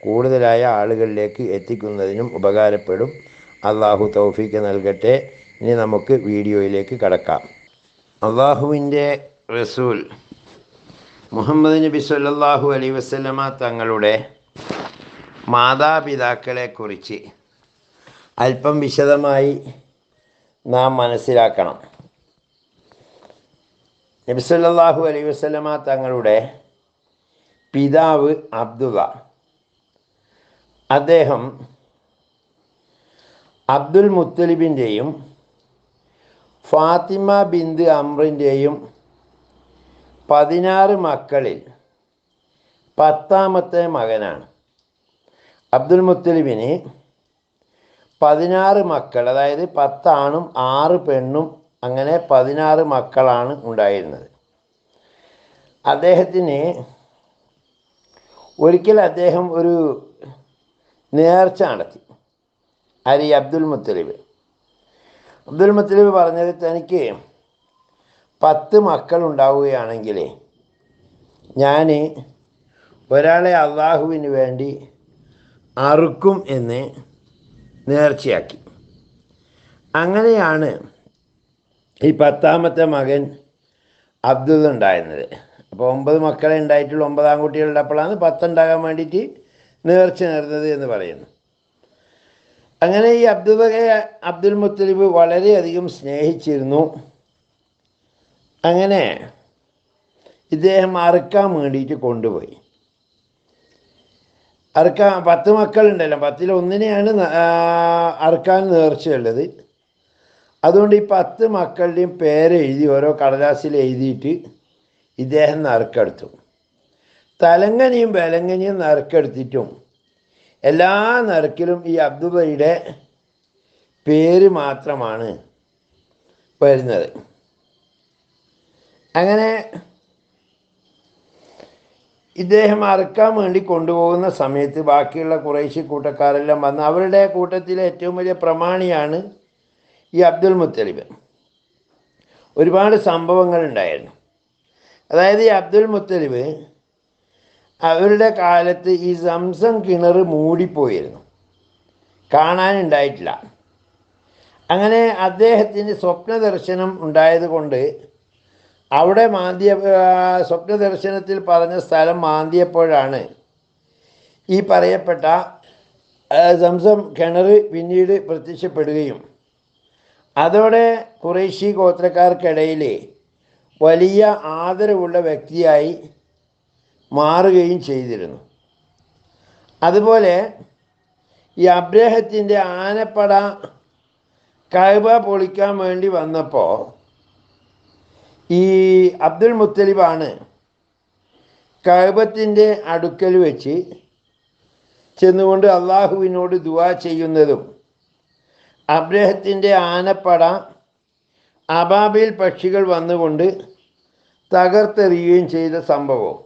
കൂടുതലായ ആളുകളിലേക്ക് എത്തിക്കുന്നതിനും ഉപകാരപ്പെടും. അള്ളാഹു തൗഫീക്ക് നൽകട്ടെ. ഇനി നമുക്ക് വീഡിയോയിലേക്ക് കടക്കാം. അള്ളാഹുവിന്റെ റസൂൽ മുഹമ്മദ് നബി സല്ലാഹു അലൈ വസല്ലമ തങ്ങളുടെ മാതാപിതാക്കളെക്കുറിച്ച് അല്പം വിശദമായി നാം മനസ്സിലാക്കണം. നബി സല്ലാഹു അലൈ വസ്ലമ തങ്ങളുടെ പിതാവ് അബ്ദുള്ള അദ്ദേഹം അബ്ദുൽ മുത്തലിബിന്റെയും ഫാത്തിമ ബിന്ദ് അമ്രിന്റെയും പതിനാറ് മക്കളിൽ പത്താമത്തെ മകനാണ്. അബ്ദുൽ മുത്തലിബിന് പതിനാറ് മക്കൾ അതായത് പത്താണും ആറ് പെണ്ണും അങ്ങനെ പതിനാറ് മക്കളാണ് ഉണ്ടായിരുന്നത്. അദ്ദേഹത്തിന് ഒരിക്കൽ അദ്ദേഹം ഒരു നേർച്ച നടത്തി അരി അബ്ദുൽ മുത്തലിബ്. അബ്ദുൽ മുത്തലിബ് പറഞ്ഞത് തനിക്ക് പത്ത് മക്കൾ ഉണ്ടാവുകയാണെങ്കിൽ ഞാൻ ഒരാളെ അള്ളാഹുവിന് വേണ്ടി അറുക്കും എന്ന് നേർച്ചയാക്കി. അങ്ങനെയാണ് ഈ പത്താമത്തെ മകൻ അബ്ദുൽ ഉണ്ടായിരുന്നത്. അപ്പോൾ ഒമ്പത് മക്കളെ ഉണ്ടായിട്ടുള്ള ഒമ്പതാം കുട്ടികളുള്ളപ്പോഴാണ് പത്തുണ്ടാകാൻ വേണ്ടിയിട്ട് നേർച്ച നേർന്നത് എന്ന് പറയുന്നു. അങ്ങനെ ഈ അബ്ദുബയെ അബ്ദുൽ മുത്തലിബ് വളരെയധികം സ്നേഹിച്ചിരുന്നു. അങ്ങനെ ഇദ്ദേഹം അറുക്കാൻ വേണ്ടിയിട്ട് കൊണ്ടുപോയി. അറുക്കാൻ പത്ത് മക്കളുണ്ടല്ലോ. പത്തിൽ ഒന്നിനെയാണ് അറുക്കാൻ നേർച്ചയുള്ളത്. അതുകൊണ്ട് ഈ പത്ത് മക്കളുടെയും പേരെഴുതി ഓരോ കടലാസിൽ എഴുതിയിട്ട് ഇദ്ദേഹം നറുക്കെടുത്തു തലങ്ങനിയും ബലങ്ങനിയും നറുക്കെടുത്തിട്ടും എല്ലാ നറുക്കിലും ഈ അബ്ദുബയുടെ പേര് മാത്രമാണ് വരുന്നത്. അങ്ങനെ ഇദ്ദേഹം അറുക്കാൻ വേണ്ടി കൊണ്ടുപോകുന്ന സമയത്ത് ബാക്കിയുള്ള കുറേശ്ശി കൂട്ടക്കാരെല്ലാം വന്ന് അവരുടെ കൂട്ടത്തിലെ ഏറ്റവും വലിയ പ്രമാണിയാണ് ഈ അബ്ദുൽ മുത്തലിബ്. ഒരുപാട് സംഭവങ്ങൾ ഉണ്ടായിരുന്നു. അതായത് ഈ അബ്ദുൽ മുത്തലിബ് അവരുടെ കാലത്ത് ഈ സംസം കിണർ മൂടിപ്പോയിരുന്നു. കാണാനുണ്ടായിട്ടില്ല. അങ്ങനെ അദ്ദേഹത്തിന് സ്വപ്നദർശനം ഉണ്ടായതുകൊണ്ട് ഉണ്ടായത് കൊണ്ട് അവിടെ മാന്തിയ സ്വപ്നദർശനത്തിൽ പറഞ്ഞ സ്ഥലം മാന്തിയപ്പോഴാണ് ഈ പറയപ്പെട്ട സംസം കിണർ പിന്നീട് പ്രത്യക്ഷപ്പെടുകയും അതോടെ കുറേശി ഗോത്രക്കാർക്കിടയിൽ വലിയ ആദരവുള്ള വ്യക്തിയായി മാറുകയും ചെയ്തിരുന്നു. അതുപോലെ ഈ അബ്രഹത്തിന്റെ ആനപ്പട കഴിവ പൊളിക്കാൻ വേണ്ടി വന്നപ്പോൾ ഈ അബ്ദുൽ മുത്തലിബാണ് കഴിവത്തിന്റെ അടുക്കൽ വെച്ച് ചെന്നുകൊണ്ട് അള്ളാഹുവിനോട് ദുവാ ചെയ്യുന്നതും അബ്രഹത്തിന്റെ ആനപ്പട അബാബിൽ പക്ഷികൾ വന്നുകൊണ്ട് തകർത്തെറിയുകയും ചെയ്ത സംഭവം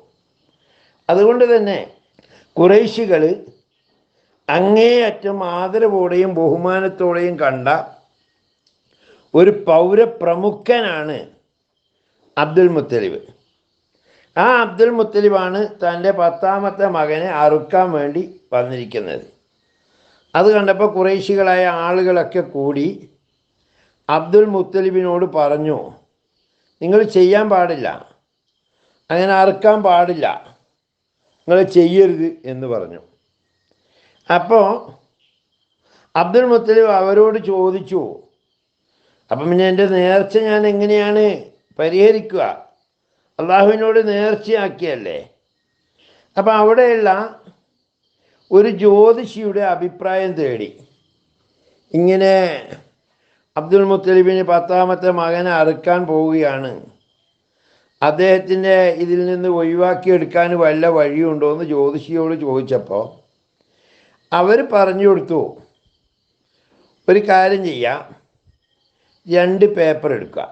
അതുകൊണ്ട് തന്നെ കുറേശികൾ അങ്ങേയറ്റം ആദരവോടെയും ബഹുമാനത്തോടെയും കണ്ട ഒരു പൗരപ്രമുഖനാണ് അബ്ദുൽ മുത്തലിബ്. ആ അബ്ദുൽ മുത്തലിബാണ് തന്റെ പത്താമത്തെ മകനെ അറുക്കാൻ വേണ്ടി വന്നിരിക്കുന്നത്. അത് കണ്ടപ്പോൾ കുറേശികളായ ആളുകളൊക്കെ കൂടി അബ്ദുൽ മുത്തലിബിനോട് പറഞ്ഞു നിങ്ങൾ ചെയ്യാൻ പാടില്ല. അങ്ങനെ അറുക്കാൻ പാടില്ല. നിങ്ങൾ ചെയ്യരുത് എന്ന് പറഞ്ഞു. അപ്പോൾ അബ്ദുൽ മുത്തലിബ് അവരോട് ചോദിച്ചു. അപ്പം പിന്നെ എന്റെ നേർച്ച ഞാൻ എങ്ങനെയാണ് പരിഹരിക്കുക? അള്ളാഹുവിനോട് നേർച്ചയാക്കിയല്ലേ? അപ്പം അവിടെയുള്ള ഒരു ജ്യോതിഷിയുടെ അഭിപ്രായം തേടി. ഇങ്ങനെ അബ്ദുൽ മുത്തലിബിന് പത്താമത്തെ മകനെ അറുക്കാൻ പോവുകയാണ്. അദ്ദേഹത്തിന്റെ ഇതിൽ നിന്ന് ഒഴിവാക്കിയെടുക്കാൻ വല്ല വഴിയുണ്ടോ എന്ന് ജ്യോതിഷിയോട് ചോദിച്ചപ്പോൾ അവർ പറഞ്ഞു കൊടുത്തു ഒരു കാര്യം ചെയ്യാം. രണ്ട് പേപ്പർ എടുക്കുക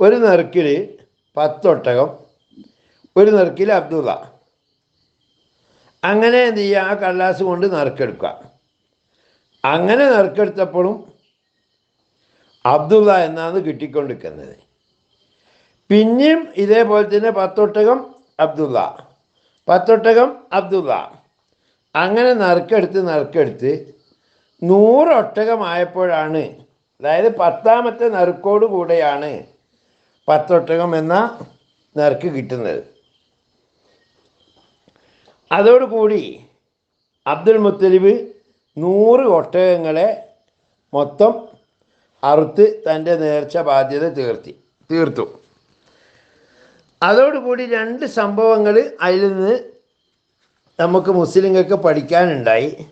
ഒരു നെറുക്കിൽ പത്തൊട്ടകം ഒരു നെറുക്കിൽ അബ്ദുള്ള. അങ്ങനെ എന്ത് ചെയ്യുക ആ കടലാസ് കൊണ്ട് നറുക്കെടുക്കുക അങ്ങനെ നറുക്കെടുത്തപ്പോഴും അബ്ദുള്ള എന്നാണ് കിട്ടിക്കൊണ്ടിരിക്കുന്നത്. പിന്നെയും ഇതേപോലെ തന്നെ പത്തൊട്ടകം അബ്ദുള്ള പത്തൊട്ടകം അബ്ദുള്ള. അങ്ങനെ നറുക്കെടുത്ത് നറുക്കെടുത്ത് നൂറൊട്ടകമായപ്പോഴാണ് അതായത് പത്താമത്തെ നറുക്കോട് കൂടെയാണ് പത്തൊട്ടകം എന്ന നറുക്ക് കിട്ടുന്നത്. അതോടുകൂടി അബ്ദുൽ മുത്തലിബ് നൂറ് ഒട്ടകങ്ങളെ മൊത്തം അറുത്ത് തന്റെ നേർച്ച ബാധ്യത തീർത്തി തീർത്തു. അതോടുകൂടി രണ്ട് സംഭവങ്ങൾ അതിൽ നിന്ന് നമുക്ക് മുസ്ലിങ്ങൾക്ക് പഠിക്കാനുണ്ടായി.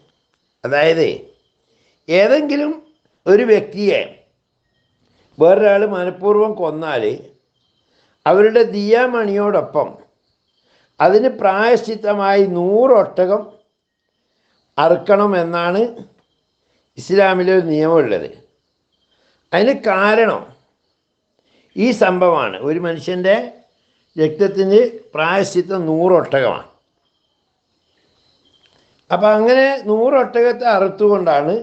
അതായത് ഏതെങ്കിലും ഒരു വ്യക്തിയെ വേറൊരാൾ മനഃപൂർവം കൊന്നാൽ അവരുടെ ദിയാമണിയോടൊപ്പം അതിന് പ്രായശ്ചിത്തമായി നൂറൊട്ടകം അറുക്കണം എന്നാണ് ഇസ്ലാമിലെ ഒരു നിയമമുള്ളത്. അതിന് കാരണം ഈ സംഭവമാണ്. ഒരു മനുഷ്യന്റെ രക്തത്തിന് പ്രായശ്ചിത്തം നൂറൊട്ടകമാണ്. അപ്പം അങ്ങനെ നൂറൊട്ടകത്തെ അറുത്തുകൊണ്ടാണ്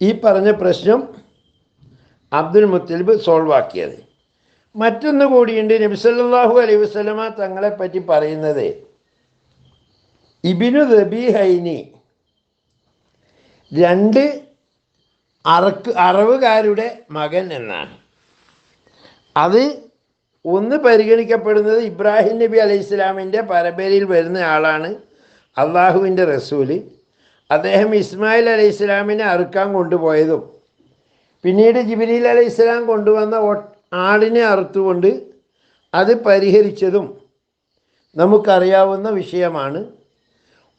ഈ പറഞ്ഞ പ്രശ്നം അബ്ദുൽ മുത്തലിബ് സോൾവ് ആക്കിയത്. മറ്റൊന്ന് കൂടിയുണ്ട് നബിസല്ലാഹു അലൈഹി വസ്ലമ തങ്ങളെ പറ്റി പറയുന്നത് ഇബിനു ഹൈനി രണ്ട് അറക്ക് അറവുകാരുടെ മകൻ എന്നാണ്. അത് ഒന്ന് പരിഗണിക്കപ്പെടുന്നത് ഇബ്രാഹിം നബി അലൈഹി ഇസ്ലാമിന്റെ പരമ്പരയിൽ വരുന്ന ആളാണ് അള്ളാഹുവിന്റെ റസൂൽ. അദ്ദേഹം ഇസ്മായിൽ അലൈഹി ഇസ്ലാമിനെ അറുക്കാൻ കൊണ്ടുപോയതും പിന്നീട് ജിബിനിൽ അലൈഹി ഇസ്ലാം കൊണ്ടുവന്ന ആടിനെ അറുത്തുകൊണ്ട് അത് പരിഹരിച്ചതും നമുക്കറിയാവുന്ന വിഷയമാണ്.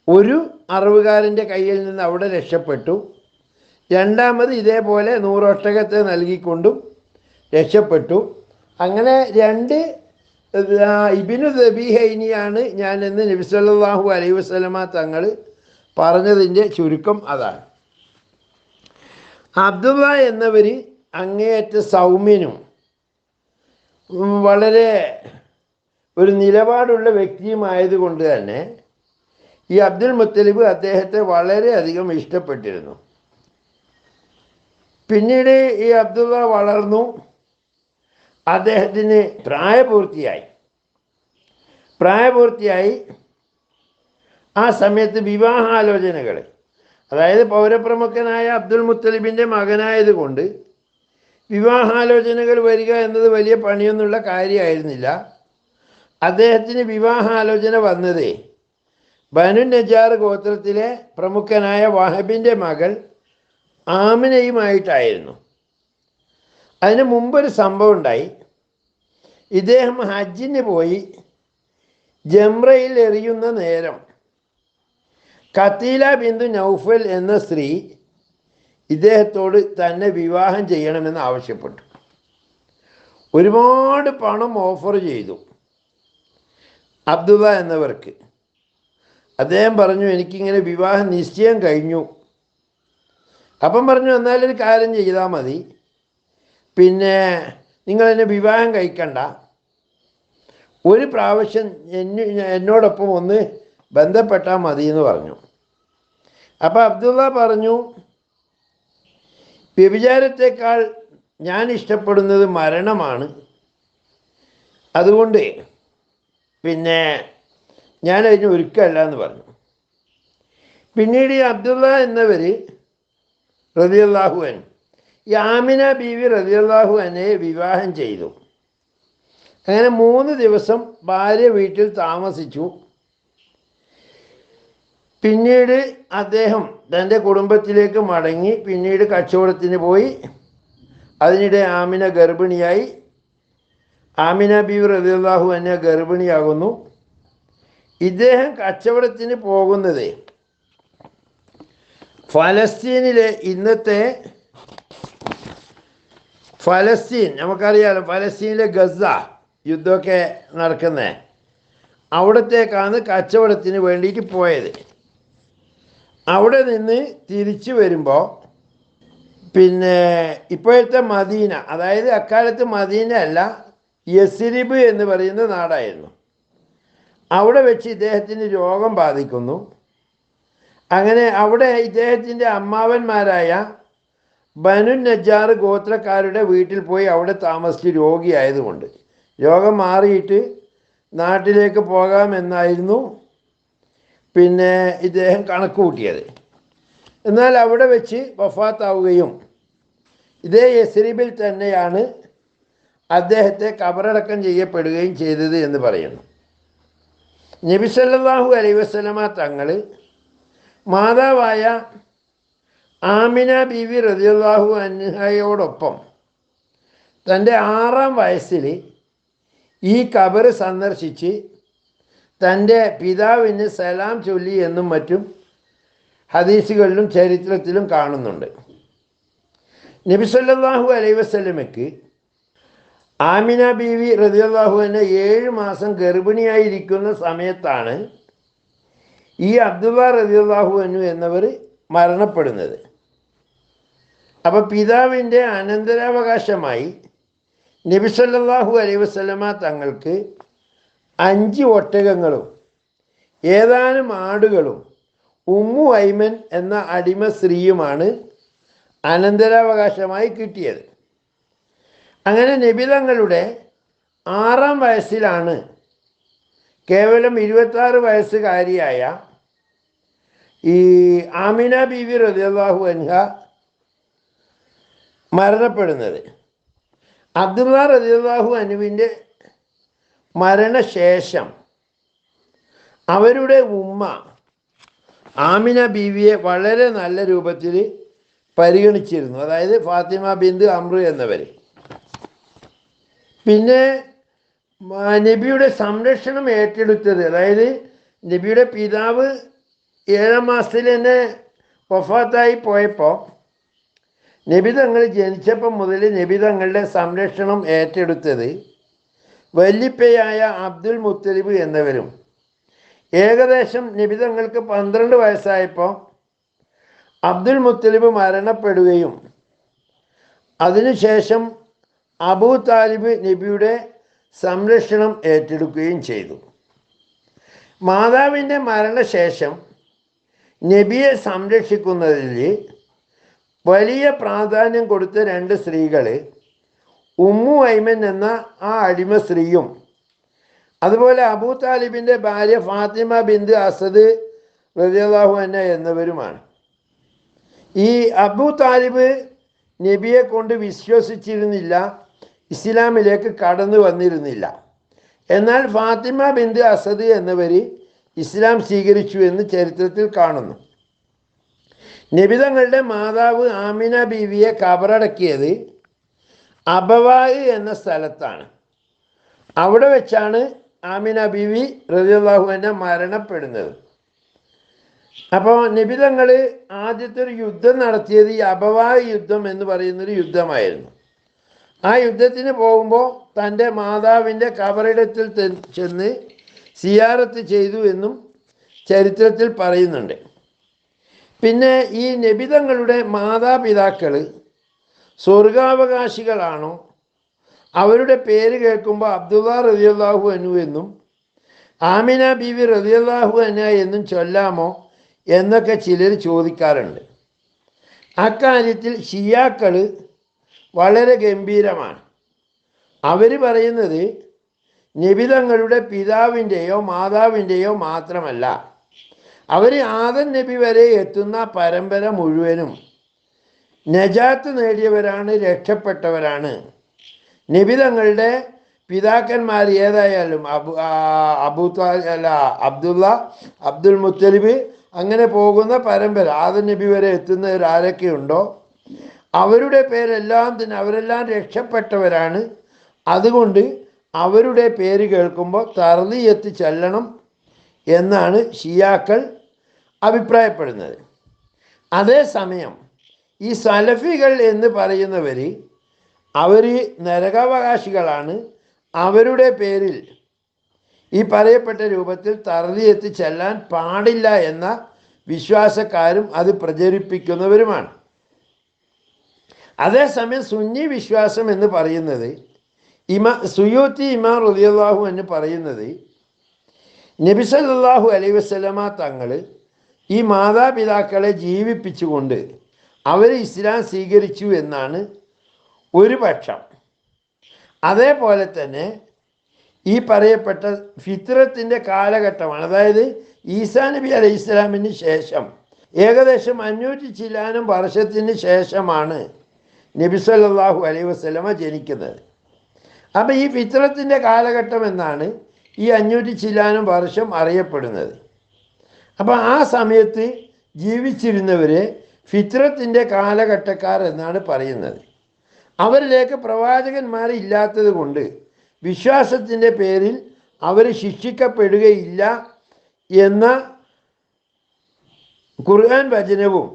ഒരു അറിവുകാരന്റെ കയ്യിൽ നിന്ന് അവിടെ രക്ഷപ്പെട്ടു. രണ്ടാമത് ഇതേപോലെ നൂറൊട്ടകത്തെ നൽകിക്കൊണ്ടും രക്ഷപ്പെട്ടു. അങ്ങനെ രണ്ട് ഇബിനു ദബിഹൈനിയാണ് ഞാൻ എന്ന് നബിസല്ലാഹു അലൈഹി വസ്ലമ തങ്ങൾ പറഞ്ഞതിന്റെ ചുരുക്കം അതാണ്. അബ്ദുള്ള എന്നവർ അങ്ങേയറ്റ സൗമ്യനും വളരെ ഒരു നിലപാടുള്ള വ്യക്തിയുമായതുകൊണ്ട് തന്നെ ഈ അബ്ദുൽ മുത്തലിബ് അദ്ദേഹത്തെ വളരെയധികം ഇഷ്ടപ്പെട്ടിരുന്നു. പിന്നീട് ഈ അബ്ദുള്ള വളർന്നു. അദ്ദേഹത്തിന് പ്രായപൂർത്തിയായി. പ്രായപൂർത്തിയായി ആ സമയത്ത് വിവാഹാലോചനകൾ അതായത് പൗരപ്രമുഖനായ അബ്ദുൽ മുത്തലിബിന്റെ മകനായതുകൊണ്ട് വിവാഹാലോചനകൾ വരിക എന്നത് വലിയ പണിയൊന്നുള്ള കാര്യമായിരുന്നില്ല. അദ്ദേഹത്തിന് വിവാഹാലോചന വന്നതേ ബനു നജാർ ഗോത്രത്തിലെ പ്രമുഖനായ വാഹബിന്റെ മകൾ ആമിനയുമായിട്ടായിരുന്നു. അതിന് മുമ്പൊരു സംഭവം ഉണ്ടായി. ഇദ്ദേഹം ഹജ്ജിന് പോയി ജംറയിൽ എറിയുന്ന നേരം കത്തീല ബിന്ദു നൗഫൽ എന്ന സ്ത്രീ ഇദ്ദേഹത്തോട് തന്നെ വിവാഹം ചെയ്യണമെന്ന് ആവശ്യപ്പെട്ടു. ഒരുപാട് പണം ഓഫർ ചെയ്തു. അബ്ദുള്ള എന്നവർക്ക്. അദ്ദേഹം പറഞ്ഞു എനിക്കിങ്ങനെ വിവാഹം നിശ്ചയം കഴിഞ്ഞു. അപ്പം പറഞ്ഞു എന്നാലൊരു കാര്യം ചെയ്താൽ മതി. പിന്നെ നിങ്ങൾ എന്നെ വിവാഹം കഴിക്കണ്ട. ഒരു പ്രാവശ്യം എന്നോടൊപ്പം ഒന്ന് ബന്ധപ്പെട്ടാൽ മതി എന്ന് പറഞ്ഞു. അപ്പോൾ അബ്ദുള്ള പറഞ്ഞു വ്യഭിചാരത്തെക്കാൾ ഞാൻ ഇഷ്ടപ്പെടുന്നത് മരണമാണ്. അതുകൊണ്ട് പിന്നെ ഞാൻ അതിന് ഒരുക്കല്ല എന്ന് പറഞ്ഞു. പിന്നീട് ഈ അബ്ദുള്ള എന്നവർ റതിയല്ലാഹുവൻ ഈ ആമിന ബീവി റതിയല്ലാഹു എന്നെ വിവാഹം ചെയ്തു. അങ്ങനെ മൂന്ന് ദിവസം ഭാര്യ വീട്ടിൽ താമസിച്ചു. പിന്നീട് അദ്ദേഹം തന്റെ കുടുംബത്തിലേക്ക് മടങ്ങി പിന്നീട് കച്ചവടത്തിന് പോയി. അതിനിടെ ആമിന ഗർഭിണിയായി. ആമിന ബീവി റതിയല്ലാഹു എന്നെ ഗർഭിണിയാകുന്നു. ഇദ്ദേഹം കച്ചവടത്തിന് പോകുന്നത് ഫലസ്തീനിലെ ഇന്നത്തെ ഫലസ്തീൻ നമുക്കറിയാലോ ഫലസ്തീനിലെ ഗസ യുദ്ധമൊക്കെ നടക്കുന്നത് അവിടത്തേക്കാണ് കച്ചവടത്തിന് വേണ്ടിയിട്ട് പോയത്. അവിടെ നിന്ന് തിരിച്ചു വരുമ്പോൾ പിന്നെ ഇപ്പോഴത്തെ മദീന അതായത് അക്കാലത്ത് മദീന അല്ല യസിരിബ് എന്ന് പറയുന്ന നാടായിരുന്നു. അവിടെ വെച്ച് ഇദ്ദേഹത്തിന് രോഗം ബാധിക്കുന്നു. അങ്ങനെ അവിടെ ഇദ്ദേഹത്തിന്റെ അമ്മാവന്മാരായ ബനു നജാർ ഗോത്രക്കാരുടെ വീട്ടിൽ പോയി അവിടെ താമസിച്ച് രോഗിയായതുകൊണ്ട്. രോഗം മാറിയിട്ട് നാട്ടിലേക്ക് പോകാമെന്നായിരുന്നു പിന്നെ ഇദ്ദേഹം കണക്ക് കൂട്ടിയത് എന്നാൽ അവിടെ വെച്ച് വഫാത്താവുകയും ഇതേ യസ്രീബിൽ തന്നെയാണ് അദ്ദേഹത്തെ കബറടക്കം ചെയ്യപ്പെടുകയും ചെയ്തത് എന്ന് പറയുന്നു. നബി സല്ലല്ലാഹു അലൈഹി വസല്ലമ തങ്ങൾ മാതാവായ ആമിന ബി വി റതിയാഹു അൻഹയോടൊപ്പം. തന്റെ ആറാം വയസ്സിൽ ഈ കബർ സന്ദർശിച്ച് തന്റെ പിതാവിന് സലാം ചൊല്ലി എന്നും മറ്റും ഹദീസുകളിലും ചരിത്രത്തിലും കാണുന്നുണ്ട്. നബി അലൈ വസ്ലമയ്ക്ക് ആമിന ബീവി റതിയല്ലാഹു എന്നെ ഏഴ് മാസം ഗർഭിണിയായിരിക്കുന്ന സമയത്താണ് ഈ അബ്ദുള്ള റതിയല്ലാഹു അനു എന്നവർ മരണപ്പെടുന്നത്. അപ്പോൾ പിതാവിന്റെ അനന്തരാവകാശമായി നബിസല്ലാഹു അലൈഹി വസല്ലമ തങ്ങൾക്ക് അഞ്ച് ഒട്ടകങ്ങളും ഏതാനും ആടുകളും ഉമ്മു ഐമൻ എന്ന അടിമ സ്ത്രീയുമാണ് അനന്തരാവകാശമായി കിട്ടിയത്. അങ്ങനെ നബിതങ്ങളുടെ ആറാം വയസ്സിലാണ് കേവലം ഇരുപത്താറ് വയസ്സുകാരിയായ ഈ ആമിന ബീവി റദിയാഹു അൻഹ മരണപ്പെടുന്നത്. അബ്ദുള്ള റലിയാഹു അനുവിന്റെ മരണശേഷം അവരുടെ ഉമ്മ ആമിന ബീവിയെ വളരെ നല്ല രൂപത്തിൽ പരിഗണിച്ചിരുന്നു. അതായത് ഫാത്തിമ ബിന്ദു അമ്രു എന്നവർ പിന്നെ നബിയുടെ സംരക്ഷണം ഏറ്റെടുത്തത്. അതായത് നബിയുടെ പിതാവ് ഏഴാം മാസത്തിൽ തന്നെ വഫാത്തായി പോയപ്പോൾ നബി തങ്ങൾ ജനിച്ചപ്പം മുതൽ നബി തങ്ങളുടെ സംരക്ഷണം ഏറ്റെടുത്തത് വല്ലിപ്പയായ അബ്ദുൽ മുത്തലിബ് എന്നിവരും. ഏകദേശം നബി തങ്ങൾക്ക് പന്ത്രണ്ട് വയസ്സായപ്പോൾ അബ്ദുൽ മുത്തലിബ് മരണപ്പെടുകയും അതിനുശേഷം അബൂ താലിബ് നബിയുടെ സംരക്ഷണം ഏറ്റെടുക്കുകയും ചെയ്തു. മാതാവിന്റെ മരണശേഷം നബിയെ സംരക്ഷിക്കുന്നതിൽ വലിയ പ്രാധാന്യം കൊടുത്ത രണ്ട് സ്ത്രീകൾ ഉമ്മു ഐമൻ എന്ന ആ അടിമ സ്ത്രീയും അതുപോലെ അബൂ താലിബിന്റെ ഭാര്യ ഫാത്തിമ ബിന്ദ് അസദ് റളിയല്ലാഹു അന്ന എന്നിവരുമാണ്. ഈ അബൂ താലിബ് നബിയെ കൊണ്ട് വിശ്വസിച്ചിരുന്നില്ല ഇസ്ലാമിലേക്ക് കടന്നു വന്നിരുന്നില്ല. എന്നാൽ ഫാത്തിമ ബിന്ദ് അസദ് എന്നിവർ ഇസ്ലാം സ്വീകരിച്ചു എന്ന് ചരിത്രത്തിൽ കാണുന്നു. നബിതങ്ങളുടെ മാതാവ് ആമിന ബീവിയെ കബറടക്കിയത് അബവായ് എന്ന സ്ഥലത്താണ്. അവിടെ വെച്ചാണ് ആമിന ബീവി റതിയുള്ളാഹുവിനെ മരണപ്പെടുന്നത്. അപ്പോൾ നിബിതങ്ങൾ ആദ്യത്തെ ഒരു യുദ്ധം നടത്തിയത് ഈ അപവായ യുദ്ധം എന്ന് പറയുന്നൊരു യുദ്ധമായിരുന്നു. ആ യുദ്ധത്തിന് പോകുമ്പോൾ തന്റെ മാതാവിന്റെ കബറിടത്തിൽ ചെന്ന് സിയാറത്ത് ചെയ്തു എന്നും ചരിത്രത്തിൽ പറയുന്നുണ്ട്. പിന്നെ ഈ നബിതങ്ങളുടെ മാതാപിതാക്കൾ സ്വർഗാവകാശികളാണോ? അവരുടെ പേര് കേൾക്കുമ്പോൾ അബ്ദുള്ള റതിയല്ലാഹു അനു എന്നും ആമിന ബീവി റതിയല്ലാഹു അന എന്നും ചൊല്ലാമോ എന്നൊക്കെ ചിലർ ചോദിക്കാറുണ്ട്. അക്കാര്യത്തിൽ ഷിയാക്കൾ വളരെ ഗംഭീരമാണ്. അവർ പറയുന്നത് നിബിതങ്ങളുടെ പിതാവിന്റെയോ മാതാവിന്റെയോ മാത്രമല്ല. അവർ ആദൻ നബി വരെ എത്തുന്ന പരമ്പര മുഴുവനും നജാത്ത് നേടിയവരാണ് രക്ഷപ്പെട്ടവരാണ്. നബി തങ്ങളുടെ പിതാക്കന്മാർ ഏതായാലും അബു അബു അല്ല അബ്ദുള്ള അബ്ദുൽ മുത്തലിബ് അങ്ങനെ പോകുന്ന പരമ്പര ആദൻ നബി വരെ എത്തുന്നവർ ആരൊക്കെയുണ്ടോ അവരുടെ പേരെല്ലാം തന്നെ അവരെല്ലാം രക്ഷപ്പെട്ടവരാണ്. അതുകൊണ്ട് അവരുടെ പേര് കേൾക്കുമ്പോൾ തർലിയത്ത് ചെല്ലണം എന്നാണ് ഷിയാക്കൾ അഭിപ്രായപ്പെടുന്നത്. അതേസമയം ഈ സലഫികൾ എന്ന് പറയുന്നവർ അവർ നരകാവകാശികളാണ്. അവരുടെ പേരിൽ ഈ പറയപ്പെട്ട രൂപത്തിൽ തറതി ചെല്ലാൻ പാടില്ല എന്ന വിശ്വാസക്കാരും അത് പ്രചരിപ്പിക്കുന്നവരുമാണ്. അതേസമയം സുന്നി വിശ്വാസം എന്ന് പറയുന്നത് ഇമാ സുയൂത്തി ഇമാ റുദിയാഹു എന്ന് പറയുന്നത് നബിസല്ലാഹു അലൈഹി വസല്ലമ തങ്ങൾ ഈ മാതാപിതാക്കളെ ജീവിപ്പിച്ചുകൊണ്ട് അവർ ഇസ്ലാം സ്വീകരിച്ചു എന്നാണ് ഒരു പക്ഷം. അതേപോലെ തന്നെ ഈ പറയപ്പെട്ട ഫിത്രത്തിന്റെ കാലഘട്ടമാണ്. അതായത് ഈസാ നബി അലൈഹി ഇസ്ലാമിന് ശേഷം ഏകദേശം അഞ്ഞൂറ്റി ചില്ലാനും വർഷത്തിന് ശേഷമാണ് നബി സല്ലാഹു അലൈഹി വസ്ലമ ജനിക്കുന്നത്. അപ്പം ഈ ഫിത്രത്തിന്റെ കാലഘട്ടം എന്നാണ് ഈ അഞ്ഞൂറ്റി ചില്ലാനും വർഷം അറിയപ്പെടുന്നത്. അപ്പം ആ സമയത്ത് ജീവിച്ചിരുന്നവരെ ഫിത്രത്തിന്റെ കാലഘട്ടക്കാർ എന്നാണ് പറയുന്നത്. അവരിലേക്ക് പ്രവാചകന്മാർ ഇല്ലാത്തത് കൊണ്ട് വിശ്വാസത്തിന്റെ പേരിൽ അവർ ശിക്ഷിക്കപ്പെടുകയില്ല എന്ന ഖുർആൻ വചനവും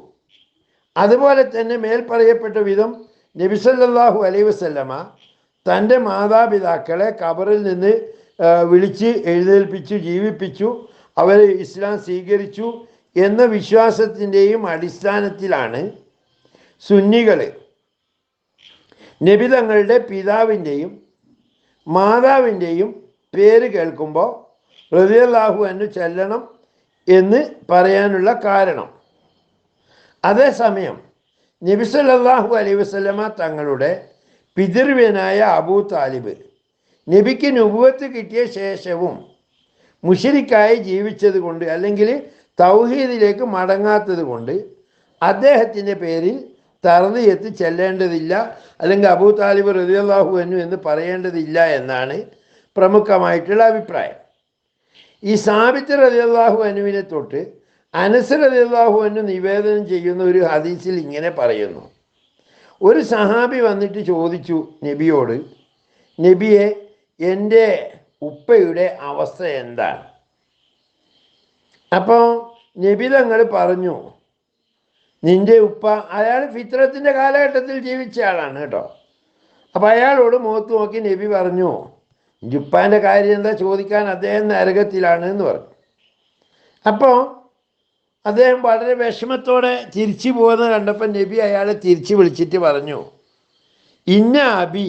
അതുപോലെ തന്നെ മേൽ പറയപ്പെട്ട വിധം നബിസല്ലാഹു അലൈഹി വസല്ലമ തന്റെ മാതാപിതാക്കളെ കബറിൽ നിന്ന് വിളിച്ച് എഴുന്നേൽപ്പിച്ചു ജീവിപ്പിച്ചു അവർ ഇസ്ലാം സ്വീകരിച്ചു എന്ന വിശ്വാസത്തിന്റെയും അടിസ്ഥാനത്തിലാണ് സുന്നികൾ നബിതങ്ങളുടെ പിതാവിന്റെയും മാതാവിന്റെയും പേര് കേൾക്കുമ്പോൾ ഹൃദയലാഹു എന്ന് ചെല്ലണം എന്ന് പറയാനുള്ള കാരണം. അതേസമയം നബി സല്ലല്ലാഹു അലൈഹി വസല്ലമ തങ്ങളുടെ പിതൃവ്യനായ അബൂ താലിബ് നബിക്ക് നുപുവത്ത് കിട്ടിയ ശേഷവും മുഷിരിക്കായി ജീവിച്ചത് കൊണ്ട് അല്ലെങ്കിൽ തൗഹീദിലേക്ക് മടങ്ങാത്തത് കൊണ്ട് അദ്ദേഹത്തിന്റെ പേരിൽ തറന്നിയെത്തി ചെല്ലേണ്ടതില്ല അല്ലെങ്കിൽ അബൂ താലിബ് റതിയല്ലാഹു എന്നു എന്ന് പറയേണ്ടതില്ല എന്നാണ് പ്രമുഖമായിട്ടുള്ള അഭിപ്രായം. ഈ സാബിത്ത് റതിയല്ലാഹു അനുവിനെ തൊട്ട് അനസ് റതിയല്ലാഹു അനു നിവേദനം ചെയ്യുന്ന ഒരു ഹദീസിൽ ഇങ്ങനെ പറയുന്നു. ഒരു സഹാബി വന്നിട്ട് ചോദിച്ചു നബിയോട് നബിയെ എന്റെ ഉപ്പയുടെ അവസ്ഥ എന്താണ് അപ്പോൾ നബി തങ്ങൾ പറഞ്ഞു നിന്റെ ഉപ്പ അയാൾ ഫിത്രത്തിന്റെ കാലഘട്ടത്തിൽ ജീവിച്ച ആളാണ് കേട്ടോ. അപ്പം അയാളോട് മുഖത്ത് നോക്കി നബി പറഞ്ഞു നിന്റെ ഉപ്പാന്റെ കാര്യം എന്താ ചോദിക്കാൻ അദ്ദേഹം നരകത്തിലാണ് എന്ന് പറഞ്ഞു. അപ്പോൾ അദ്ദേഹം വളരെ വിഷമത്തോടെ തിരിച്ചു പോകുന്നത് കണ്ടപ്പോൾ നബി അയാളെ തിരിച്ചു വിളിച്ചിട്ട് പറഞ്ഞു ഇന്ന അബി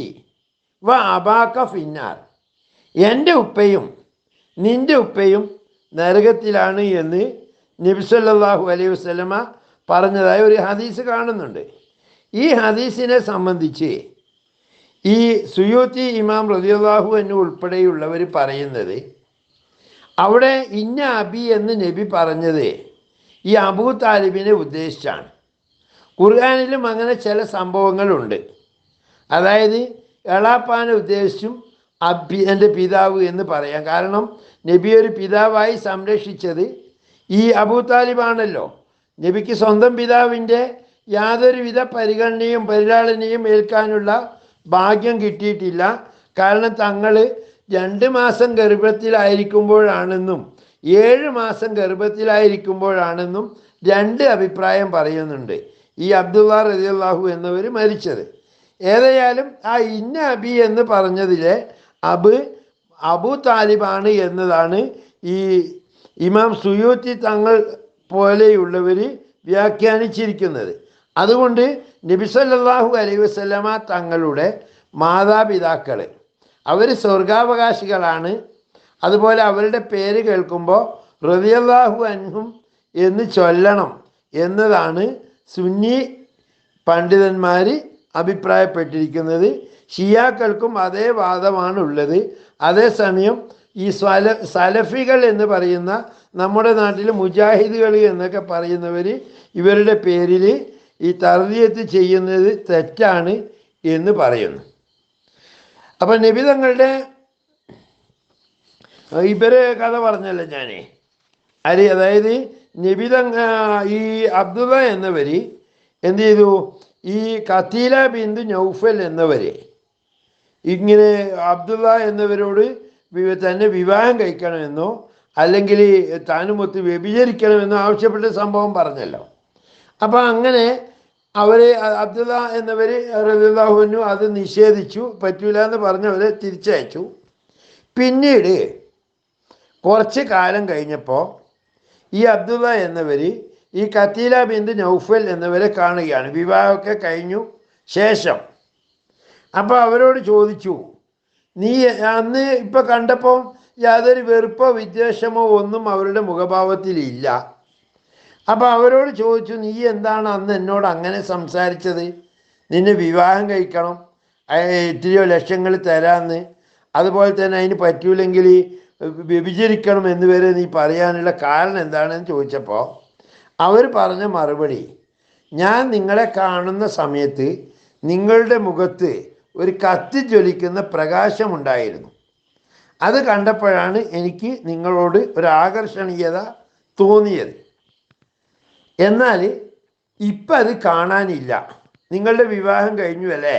വ അബാക്ക ഫിന്നാർ. എന്റെ ഉപ്പയും നിന്റെ ഉപ്പയും നരകത്തിലാണ് എന്ന് നബി സല്ലല്ലാഹു അലൈഹി വസല്ലമ പറഞ്ഞതായി ഒരു ഹദീസ് കാണുന്നുണ്ട്. ഈ ഹദീസിനെ സംബന്ധിച്ച് ഈ സുയൂത്തി ഇമാം റതിയാഹു എന്ന് ഉൾപ്പെടെയുള്ളവർ പറയുന്നത് അവിടെ ഇന്ന അബി എന്ന് നബി പറഞ്ഞത് ഈ അബൂ താലിബിനെ ഉദ്ദേശിച്ചാണ്. ഖുർആാനിലും അങ്ങനെ ചില സംഭവങ്ങളുണ്ട്. അതായത് എളാപ്പാനെ ഉദ്ദേശിച്ചും അബി എന്റെ പിതാവ് എന്ന് പറയാം. കാരണം നബി ഒരു പിതാവായി സംരക്ഷിച്ചത് ഈ അബൂ താലിബാണല്ലോ. നബിക്ക് സ്വന്തം പിതാവിന്റെ യാതൊരുവിധ പരിഗണനയും പരിലാളനയും ഏൽക്കാനുള്ള ഭാഗ്യം കിട്ടിയിട്ടില്ല. കാരണം തങ്ങൾ രണ്ട് മാസം ഗർഭത്തിലായിരിക്കുമ്പോഴാണെന്നും ഏഴ് മാസം ഗർഭത്തിലായിരിക്കുമ്പോഴാണെന്നും രണ്ട് അഭിപ്രായം പറയുന്നുണ്ട്. ഈ അബ്ദുള്ള റതിയല്ലാഹു എന്നവർ മരിച്ചത്. ഏതായാലും ആ ഇന്ന അബി എന്ന് പറഞ്ഞതിലെ അബ് അബു താലിബാണ് എന്നതാണ് ഈ ഇമാം സുയൂത്തി തങ്ങൾ പോലെയുള്ളവർ വ്യാഖ്യാനിച്ചിരിക്കുന്നത്. അതുകൊണ്ട് നബിസല്ലാഹു അലൈ വസ്ലമ തങ്ങളുടെ മാതാപിതാക്കൾ അവർ സ്വർഗാവകാശികളാണ്. അതുപോലെ അവരുടെ പേര് കേൾക്കുമ്പോൾ റതിയല്ലാഹു അൻഹും എന്ന് ചൊല്ലണം എന്നതാണ് സുന്നി പണ്ഡിതന്മാർ അഭിപ്രായപ്പെട്ടിരിക്കുന്നത്. ഷിയാക്കൾക്കും അതേ വാദമാണ് ഉള്ളത് അതേസമയം ഈ സ്വല സലഫികൾ എന്ന് പറയുന്ന നമ്മുടെ നാട്ടിൽ മുജാഹിദുകൾ എന്നൊക്കെ പറയുന്നവർ ഇവരുടെ പേരിൽ ഈ തർദിയത്ത് ചെയ്യുന്നത് തെറ്റാണ് എന്ന് പറയുന്നു. അപ്പം നിബിതങ്ങളുടെ ഇവരെ കഥ പറഞ്ഞല്ലോ ഞാൻ അരി അതായത് നിബിത ഈ അബ്ദുള്ള എന്നവർ എന്ത് ചെയ്തു? ഈ കത്തീല ബിന്ദു നൗഫൽ എന്നവരെ ഇങ്ങനെ അബ്ദുള്ള എന്നവരോട് തന്നെ വിവാഹം കഴിക്കണമെന്നോ അല്ലെങ്കിൽ താനുമൊത്ത് വ്യഭിചരിക്കണമെന്നോ ആവശ്യപ്പെട്ട സംഭവം പറഞ്ഞല്ലോ. അപ്പം അങ്ങനെ അവർ അബ്ദുള്ള എന്നവർ റബിള്ളാഹുവിനു അത് നിഷേധിച്ചു പറ്റൂല എന്ന് പറഞ്ഞ് അവരെ തിരിച്ചയച്ചു. പിന്നീട് കുറച്ച് കാലം കഴിഞ്ഞപ്പോൾ ഈ അബ്ദുള്ള എന്നവർ ഈ കത്തീല ബിന്ദു നൗഫൽ എന്നിവരെ കാണുകയാണ്. വിവാഹമൊക്കെ കഴിഞ്ഞു. ശേഷം അപ്പോൾ അവരോട് ചോദിച്ചു നീ അന്ന് ഇപ്പം കണ്ടപ്പോൾ യാതൊരു വെറുപ്പോ വിദ്വേഷമോ ഒന്നും അവരുടെ മുഖഭാവത്തിലില്ല അപ്പോൾ അവരോട് ചോദിച്ചു നീ എന്താണ് അന്ന് എന്നോട് അങ്ങനെ സംസാരിച്ചത്? നിന്നെ വിവാഹം കഴിക്കണം എത്രയോ ലക്ഷങ്ങൾ തരാമെന്ന് അതുപോലെ തന്നെ അതിന് പറ്റൂലെങ്കിൽ വ്യഭിചരിക്കണം എന്ന് വരെ നീ പറയാനുള്ള കാരണം എന്താണെന്ന് ചോദിച്ചപ്പോൾ അവർ പറഞ്ഞ മറുപടി ഞാൻ നിങ്ങളെ കാണുന്ന സമയത്ത് നിങ്ങളുടെ മുഖത്ത് ഒരു കത്തി ജ്വലിക്കുന്ന പ്രകാശമുണ്ടായിരുന്നു. അത് കണ്ടപ്പോഴാണ് എനിക്ക് നിങ്ങളോട് ഒരു ആകർഷണീയത തോന്നിയത്. എന്നാൽ ഇപ്പം അത് കാണാനില്ല. നിങ്ങളുടെ വിവാഹം കഴിഞ്ഞു അല്ലേ?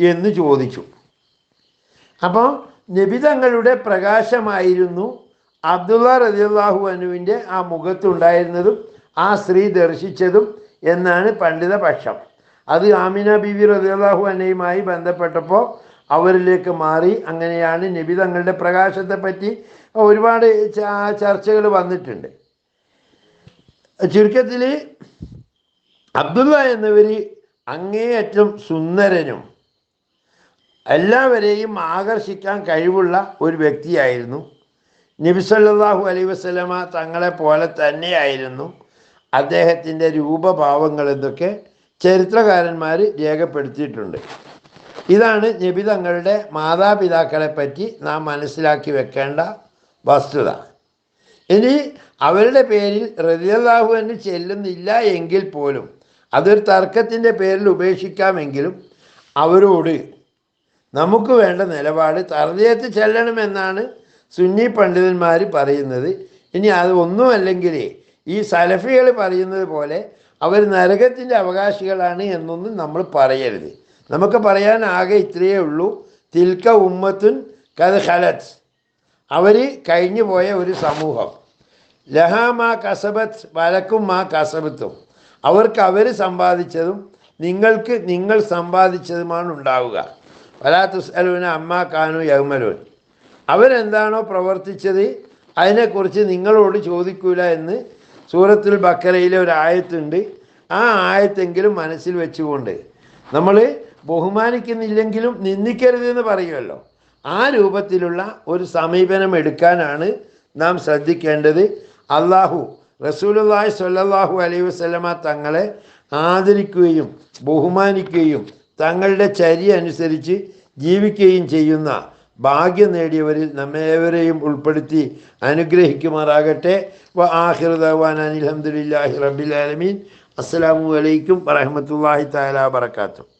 എന്ന് ചോദിച്ചു. അപ്പോൾ നബിതങ്ങളുടെ പ്രകാശമായിരുന്നു അബ്ദുള്ള റതിയുള്ളാഹു അനുവിന്റെ ആ മുഖത്തുണ്ടായിരുന്നതും ആ സ്ത്രീ ദർശിച്ചതും എന്നാണ് പണ്ഡിത പക്ഷം അത് ആമിന ബിവി റസിയാഹു അനയുമായി ബന്ധപ്പെട്ടപ്പോൾ അവരിലേക്ക് മാറി. അങ്ങനെയാണ് നബി തങ്ങളുടെ പ്രകാശത്തെ പറ്റി ഒരുപാട് ചർച്ചകൾ വന്നിട്ടുണ്ട്. ചുരുക്കത്തിൽ അബ്ദുള്ള എന്നവർ അങ്ങേയറ്റം സുന്ദരനും എല്ലാവരെയും ആകർഷിക്കാൻ കഴിവുള്ള ഒരു വ്യക്തിയായിരുന്നു. നബി സല്ലല്ലാഹു അലൈഹി വസല്ലമ തങ്ങളെ പോലെ തന്നെയായിരുന്നു. അദ്ദേഹത്തിന്റെ രൂപഭാവങ്ങൾ എന്നൊക്കെ ചരിത്രകാരന്മാർ രേഖപ്പെടുത്തിയിട്ടുണ്ട്. ഇതാണ് നബി തങ്ങളുടെ മാതാപിതാക്കളെ പറ്റി നാം മനസ്സിലാക്കി വെക്കേണ്ട വസ്തുത. ഇനി അവരുടെ പേരിൽ റതിയല്ലാഹുവിന് ചെല്ലുന്നില്ല എങ്കിൽ പോലും അതൊരു തർക്കത്തിന്റെ പേരിൽ ഉപേക്ഷിക്കാമെങ്കിലും അവരോട് നമുക്ക് വേണ്ട നിലപാട് തർദിയത്ത് ചെല്ലണമെന്നാണ് സുന്നി പണ്ഡിതന്മാർ പറയുന്നത്. ഇനി അത് ഒന്നുമല്ലെങ്കിൽ ഈ സലഫികൾ പറയുന്നത് പോലെ അവർ നരകത്തിന്റെ അവകാശികളാണ് എന്നൊന്നും നമ്മൾ പറയരുത്. നമുക്ക് പറയാൻ ആകെ ഇത്രയേ ഉള്ളൂ. തിൽക്ക ഉമ്മത്തുൻ കത് ഹലത്ത് അവർ കഴിഞ്ഞു പോയ ഒരു സമൂഹം. ലഹാ മാ കസബത്ത് വലക്കും മാ കസബത്തും. അവർക്ക് അവർ സമ്പാദിച്ചതും നിങ്ങൾക്ക് നിങ്ങൾ സമ്പാദിച്ചതുമാണ് ഉണ്ടാവുക. വലാത്തുസ്അലൂന അമ്മ കാനു യൗമലൂൻ. അവരെന്താണോ പ്രവർത്തിച്ചത്? അതിനെക്കുറിച്ച് നിങ്ങളോട് ചോദിക്കൂല എന്ന് സൂറത്തുൽ ബക്കറയിലെ ഒരു ആയത്തുണ്ട്. ആ ആയത്തെങ്കിലും മനസ്സിൽ വെച്ചുകൊണ്ട് നമ്മൾ ബഹുമാനിക്കുന്നില്ലെങ്കിലും നിന്ദിക്കരുത് എന്ന് പറയുമല്ലോ. ആ രൂപത്തിലുള്ള ഒരു സമീപനം എടുക്കാനാണ് നാം ശ്രദ്ധിക്കേണ്ടത്. അള്ളാഹു റസൂലുള്ളാഹി സ്വല്ലല്ലാഹു അലൈഹി വസല്ലമ തങ്ങളെ ആദരിക്കുകയും ബഹുമാനിക്കുകയും തങ്ങളുടെ ചര്യ അനുസരിച്ച് ജീവിക്കുകയും ചെയ്യുന്ന ഭാഗ്യം നേടിയവരിൽ നമ്മേവരെയും ഉൾപ്പെടുത്തി അനുഗ്രഹിക്കുമാറാകട്ടെ. വ ആഹിറുദാൻ അനിൽഹമുല്ലാഹി റബ്ബിൽ ആലമീൻ. അസ്സലാമു അലൈക്കും വറഹമത്തല്ലാഹി വബറകാതുഹു.